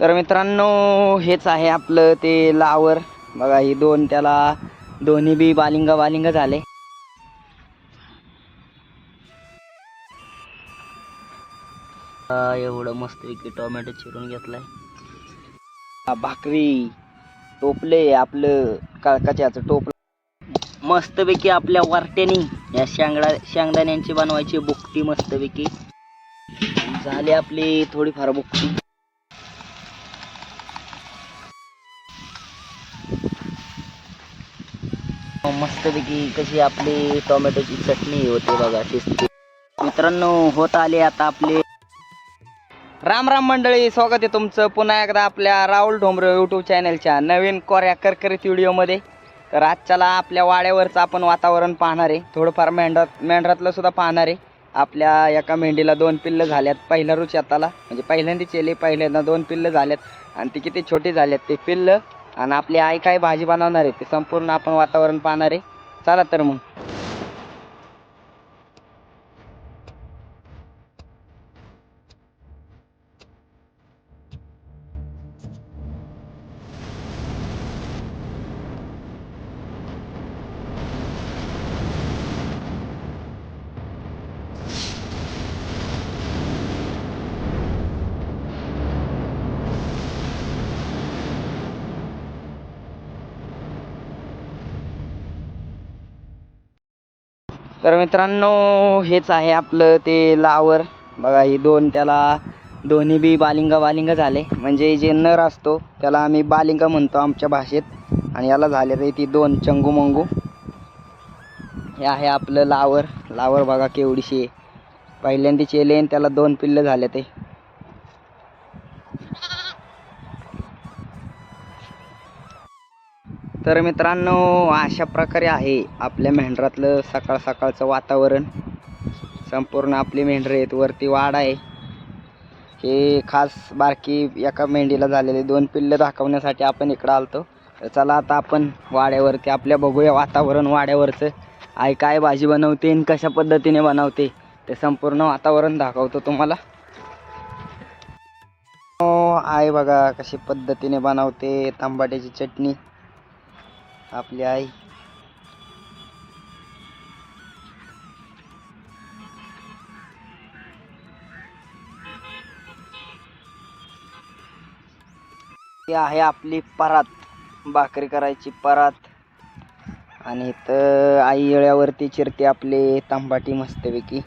तर मित्रांनो हेच आहे आपलं ते लावर. बघा ही दोन त्याला दोन्ही बी बालिंग बालिंग झाले. एवढं मस्त पैकी टोमॅटो चिरून घेतलाय. भाकरी टोपले आपलं काळकाच्याचं टोपलं. मस्तपैकी आपल्या वारट्यानी या शेंगडा शेंगदाण्यांची बनवायची बुकटी मस्तपैकी झाली आपली थोडीफार बुकटी. मस्तपैकी कशी आपली टोमॅटोची चटणी होते बघा शिस्ती. मित्रांनो होत आले आता आपले. राम राम मंडळी स्वागत आहे तुमचं पुन्हा एकदा आपल्या राहुल ढोंबरे यूट्यूब चॅनलच्या नवीन कोऱ्या करकरीत व्हिडिओमध्ये तर आजच्याला आपल्या वाड्यावरचं आपण वातावरण पाहणार आहे. थोडंफार मेंढरात मेंढरातलं सुद्धा पाहणार आहे. आपल्या एका मेंढीला दोन पिल्लं झाल्यात पहिल्या रुच्याताला म्हणजे पहिल्यांदाच येले पहिल्यांदा दोन पिल्लं झाल्यात. आणि ती किती छोटे झाल्यात ते पिल्लं आणि आपली आई काय भाजी बनवणार आहे? ते संपूर्ण आपण वातावरण पाहणार आहे. चला तर मग. तर मित्रांनो हेच आहे आपलं ते लावर. बघा ही दोन त्याला दोन्ही बी बालिंग बालिंग झाले. म्हणजे जे नर असतो त्याला आम्ही बालिंग म्हणतो आमच्या भाषेत. आणि याला झाले ते ती दोन चंगू मंगू हे आहे आपलं लावर. लावर बघा केवढीशी आहे. पहिल्यांदा आणि त्याला दोन पिल्लं झाले ते. तर मित्रांनो अशा प्रकारे आहे आपल्या मेंढरातलं सकाळ सकाळचं वातावरण. संपूर्ण आपली मेंढरं आहेत वरती वाढ आहे. हे खास बारकी एका मेंढीला झालेले दोन पिल्लं दाखवण्यासाठी आपण इकडं आलतो. तर चला आता आपण वाड्यावरती आपल्या बघूया वातावरण वाड्यावरचं. आई काय भाजी बनवते आणि कशा पद्धतीने बनवते ते संपूर्ण वातावरण दाखवतो तुम्हाला. हो आई बघा कशी पद्धतीने बनवते तांबाट्याची चटणी. आपली आई. ही आहे आपली परात. भाकरी करायची परात. आणि इथं आई येळ्यावरती चिरते आपले तांबाटी मस्तपैकी.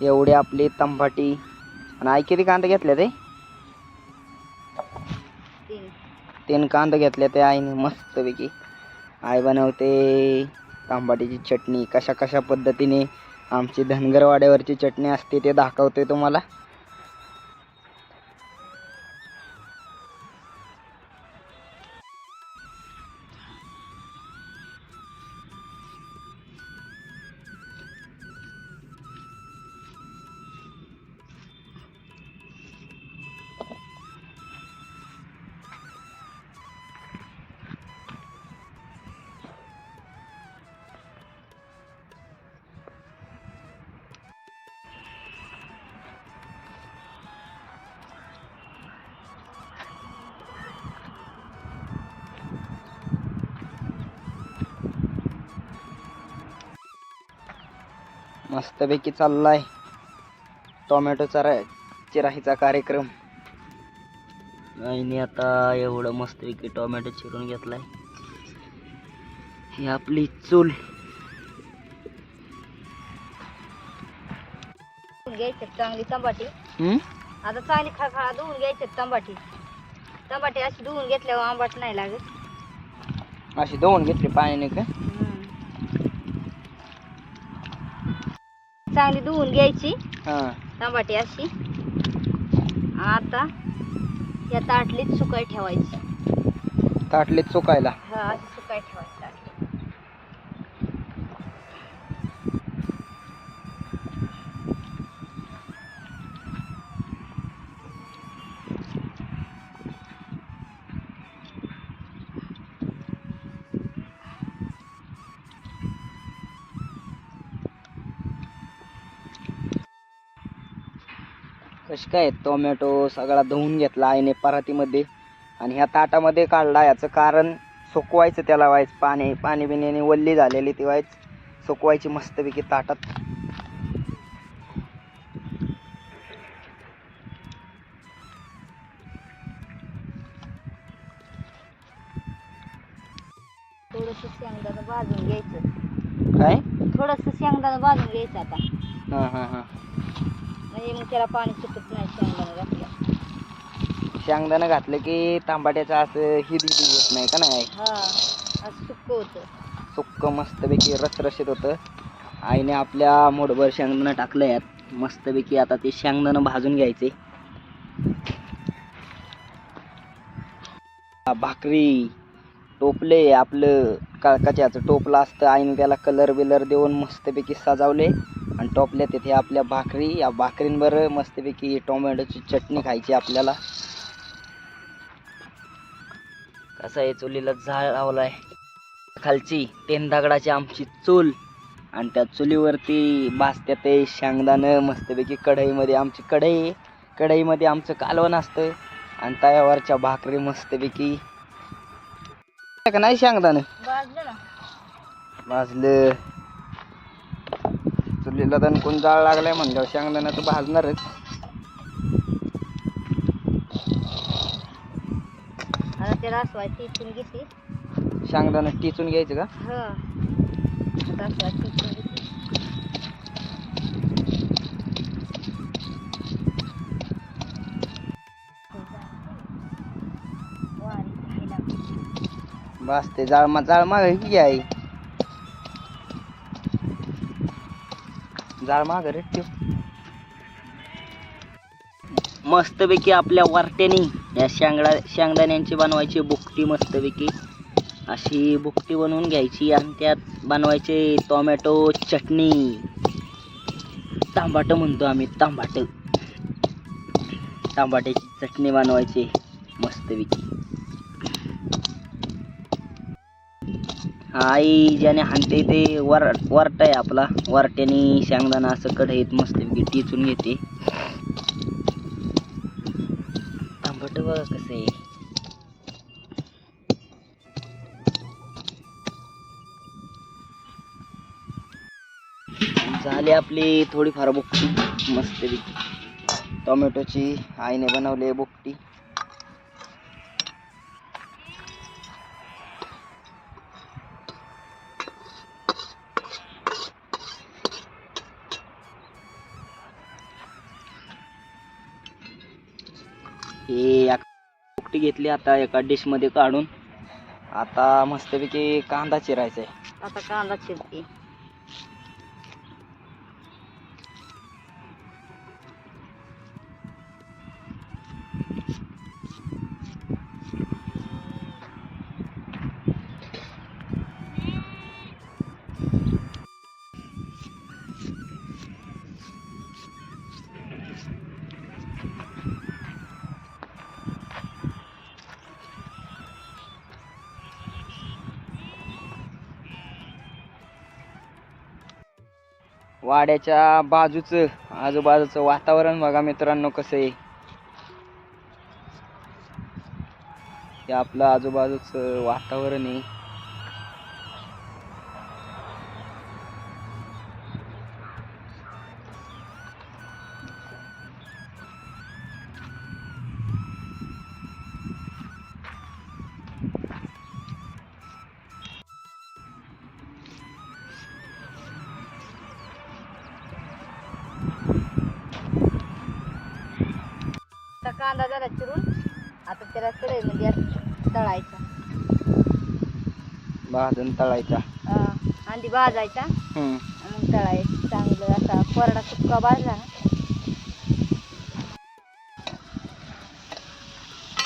एवढे आपली तंबाटी. आणि आई किती कांदे घेतले ते? तीन. कांदे घेतले ते आईने मस्तपैकी. आई बनवते तांबाटीची चटणी. कशा कशा पद्धतीने आमची धनगरवाड्यावरची चटणी असते ते दाखवते तुम्हाला. मस्तपैकी चाललाय. टोमॅटोचा रा- चिराईचा कार्यक्रम. आईने आता एवढं मस्तपैकी टोमॅटो चिरून घेतलाय. ही आपली चूल. घ्यायचे चांगली तंबाटी? आता चांगली खळखळा धुवून घ्यायचे तंबाटी. तंबाटी अशी धुवून घेतल्यावर आंबाट नाही लागत. अशी धुवून घेतली पाण्याने का? चांगली धुवून घ्यायची. हा. तंबाटी अशी. आता या ताटलीत सुकाय ठेवायची. ताटलीत चुकायला हा अशी सुकाय ठेवायची ताटलीत कशी काय टोमॅटो सगळा धुवून घेतला आईने परातीमध्ये. आणि ह्या ताटामध्ये काढला याचं कारण सुकवायचं त्याला व्हायचं पाणी पाणी बिण्याने वल्ली झालेली ती व्हायच सुकवायची मस्तपैकी ताटात. थोडस शेंगदाणा भाजून घ्यायचं. काय? थोडस शेंगदाणा भाजून घ्यायचं आता. हां हां हां. म्हणजे मग त्याला पाणी सुटत नाही शेंगदाणा घातल्या शेंगदाणं घातलं की तांबाट्याचं असं हिदी होत नाही का नाही? हा असं सुक्क होतं. सुक्क मस्तपैकी रसरशीत होतं. आईने आपल्या मोठभर शेंगदाणं टाकलं यात मस्तपैकी आता ते शेंगदाणं भाजून घ्यायचे. भाकरी टोपले आपलं काळकाच्याचं टोपलं असतं. आईने त्याला कलर बिलर देऊन मस्तपैकी सजावले. आणि टोपल्या तिथे आपल्या भाकरी या भाकरींवर मस्तपैकी टोमॅटोची चटणी खायची आपल्याला. कसं आहे चुलीला झाड लावलाय. खालची तीन दगडाची आमची चूल आणि त्या चुलीवरती भाजत्या ते शेंगदाणं मस्तपैकी कढईमध्ये. आमची कढई कढईमध्ये आमचं कालवण असतं आणि तव्यावरच्या भाकरी मस्तपैकी. नाही शेंगदाणं? भाजलं. तर कोण जाळ लागलाय म्हणल्यावर शेंगदाणं तर भाजणारच. आता त्याला घेते. शेंगदाणं टिचून घ्यायचं का? हा. आता घेते. खायला. भाजते जाळ मा जाळ माग की आई. जाळ माग रे ठेव. मस्तपैकी आपल्या वारट्यानी या शेंगडा शेंगदाण्यांची बनवायची बुकटी मस्तपैकी. अशी बुकटी बनवून घ्यायची आणि त्यात बनवायचे टोमॅटो चटणी. तांबाट म्हणतो आम्ही तांबाट. तांबाट्याची चटणी बनवायची मस्तपैकी. आई ज्याने हाणते ते वर वरट आहे आपला. वरट्याने शेंगदाणा असं कढईत मस्तपैकी टिचून घेते. आंबट बघा कसं आहे. झाले आपली थोडीफार बुक मस्तपैकी टोमॅटोची आईने बनवली बुक हे एक बुकटी घेतली आता एका डिशमध्ये काढून. आता मस्तपैकी कांदा चिरायचा आहे आता कांदा चिरते. वाड्याच्या बाजूचं आजूबाजूचं वातावरण बघा मित्रांनो कसं आहे. हे आपलं आजूबाजूचं वातावरण आहे. कांदा जरा चिरून. आता त्याला कढईमध्ये असं तळायचा. भाजून तळायचा. हा, आधी भाजायचा. हम्म. मग तळायचं. चांगलं असा कोरडा सुक्का भाजला ना.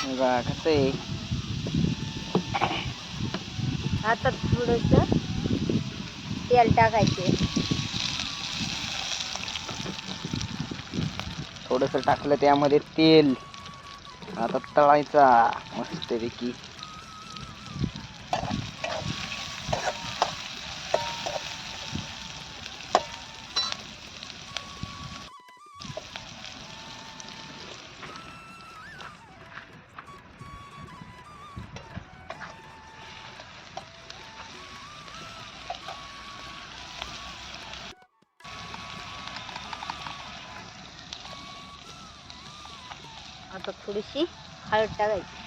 बघा कसं आहे? आता थोडस तेल टाकायचे. थोडंसं टाकलं त्यामध्ये तेल. आता तळायचा मस्तपैकी. आता थोडीशी हळद टाकायची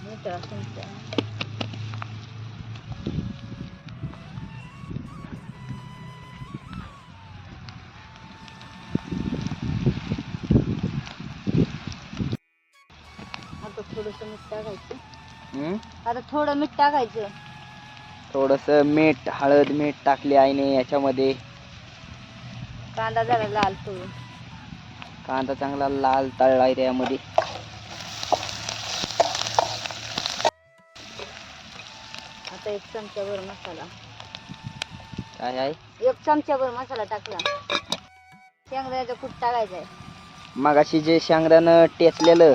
मीठ चमचा आता थोडंसं मीठ टाकायचं. हम्म? आता थोडं मीठ टाकायचं. थोडस मीठ हळद मीठ टाकले आईने याच्यामध्ये. कांदा जरा लाल करून. कांदा चांगला लाल तळला आहे त्यामध्ये. आता एक चमच्याभर मसाला. काय आहे? एक चमच्याभर मसाला टाकला. शेंगदाण्याचं कूट टाकायचं आहे मगाशी जे शेंगदाणं टेचलेलं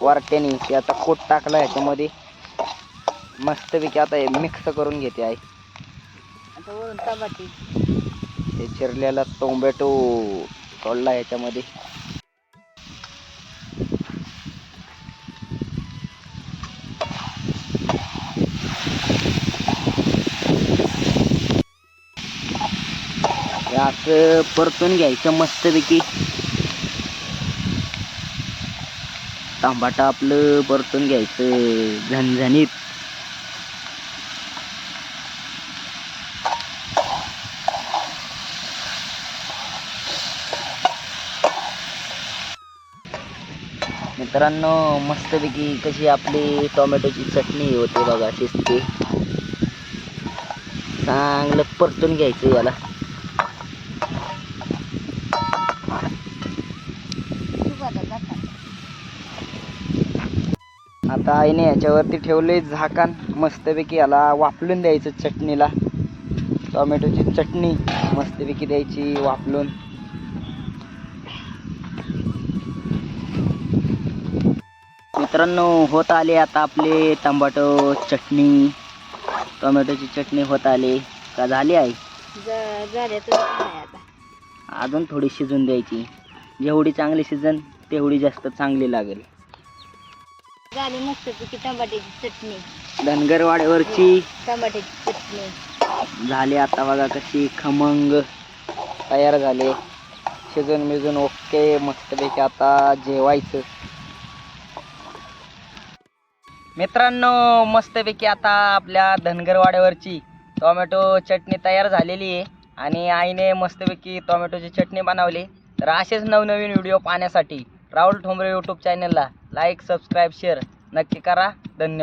वारट्याने त्याचा कोट टाकला ह्याच्यामध्ये. मस्तपैकी आता हे मिक्स करून घेते आहे आता वरून टमाटी ते चिरलेला टोमॅटो सोडला ह्याच्यामध्ये. हे असं परतून घ्यायचं मस्तपैकी. तांबाटा आपलं परतून घ्यायचं झणझणीत. मित्रांनो मस्तपैकी कशी आपली टोमॅटोची चटणी होते बघा शिजते चांगलं परतून घ्यायचं याला. आता आईने याच्यावरती ठेवले झाकण. मस्तपैकी याला वाफलून द्यायचं चटणीला. टोमॅटोची चटणी मस्तपैकी द्यायची वाफलून. मित्रांनो होत आले आता आपले टमाटो चटणी. टोमॅटोची चटणी होत आले. का झाली आहे अजून थोडी शिजून द्यायची. जेवढी चांगली शिजन तेवढी जास्त चांगली लागेल. झाली मस्तपैकी टमाट्याची चटणी. धनगरवाड्यावरची. टमाट्याची चटणी. झाली आता बघा कशी खमंग तयार झाले. शिजून मिजून ओके मस्तपैकी आता जेवायचं. मित्रांनो मस्तपैकी आता आपल्या धनगरवाड्यावरची टोमॅटो चटणी तयार झालेली आहे. आणि आईने मस्तपैकी टोमॅटोची चटणी बनवली. तर असेच नवनवीन व्हिडिओ पाहण्यासाठी राहुल ठोंबरे यूट्यूब चॅनलला लाईक सबस्क्राईब शेअर नक्की करा. धन्यवाद.